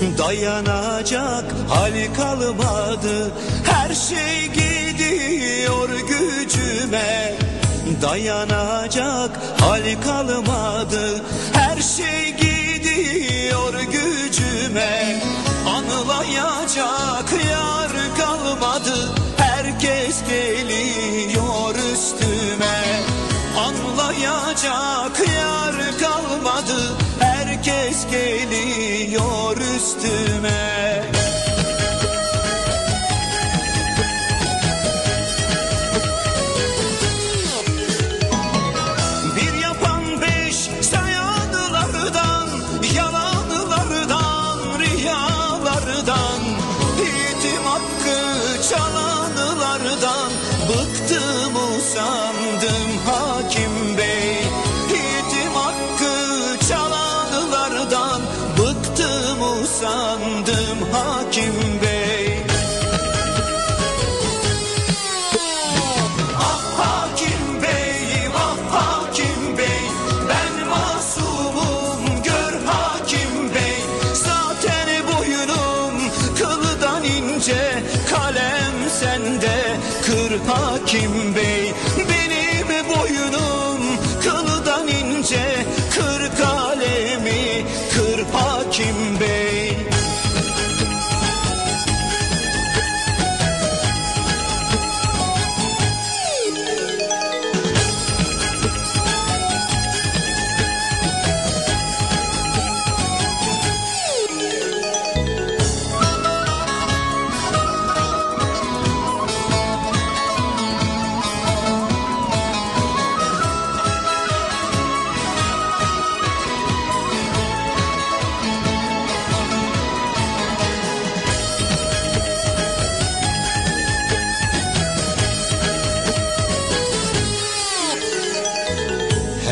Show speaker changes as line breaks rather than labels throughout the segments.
Dayanacak hali kalmadı. Her şey gidiyor gücüme. Dayanacak hali kalmadı. Her şey gidiyor gücüme. Anlayacak yar kalmadı. Herkes geliyor üstüme. Anlayacak yar kalmadı. Herkes geliyor hakkı çalanlardan Bıktım usandım. Hakim bey Yiğitim hakkı çalanlardan Bıktım usandım. Hakim bey hakim bey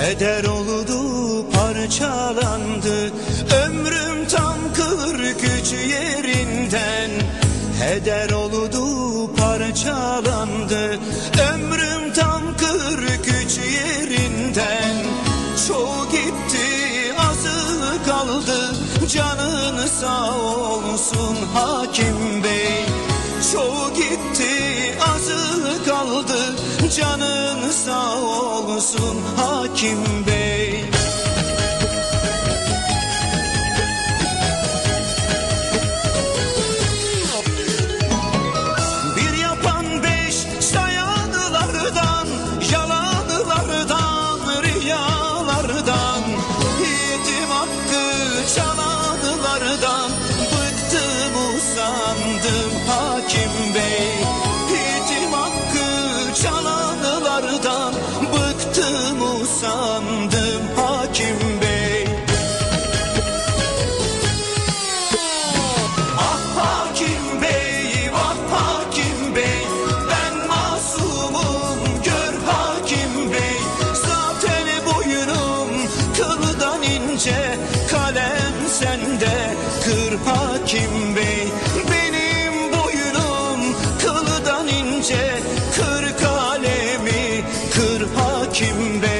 Heder oldu parçalandı. Ömrüm tam kırk üç yerinden. Heder oldu parçalandı. Ömrüm tam kırk üç yerinden. Çoğu gitti azı kaldı. Canın sağ olsun hakim bey. Çoğu hakim bey. Bir yapan beş sayanlardan Yalanlardan, riyalardan Yiğitim hakkı çalanlardan Bıktım usandım. hakim sandım hakim bey. Ah hakim bey, ah hakim bey. Ben masumum gör hakim bey. Zaten boyunum kıldan ince Kalem sende kır hakim bey. Benim boyunum kıldan ince Kır kalemi kır hakim bey.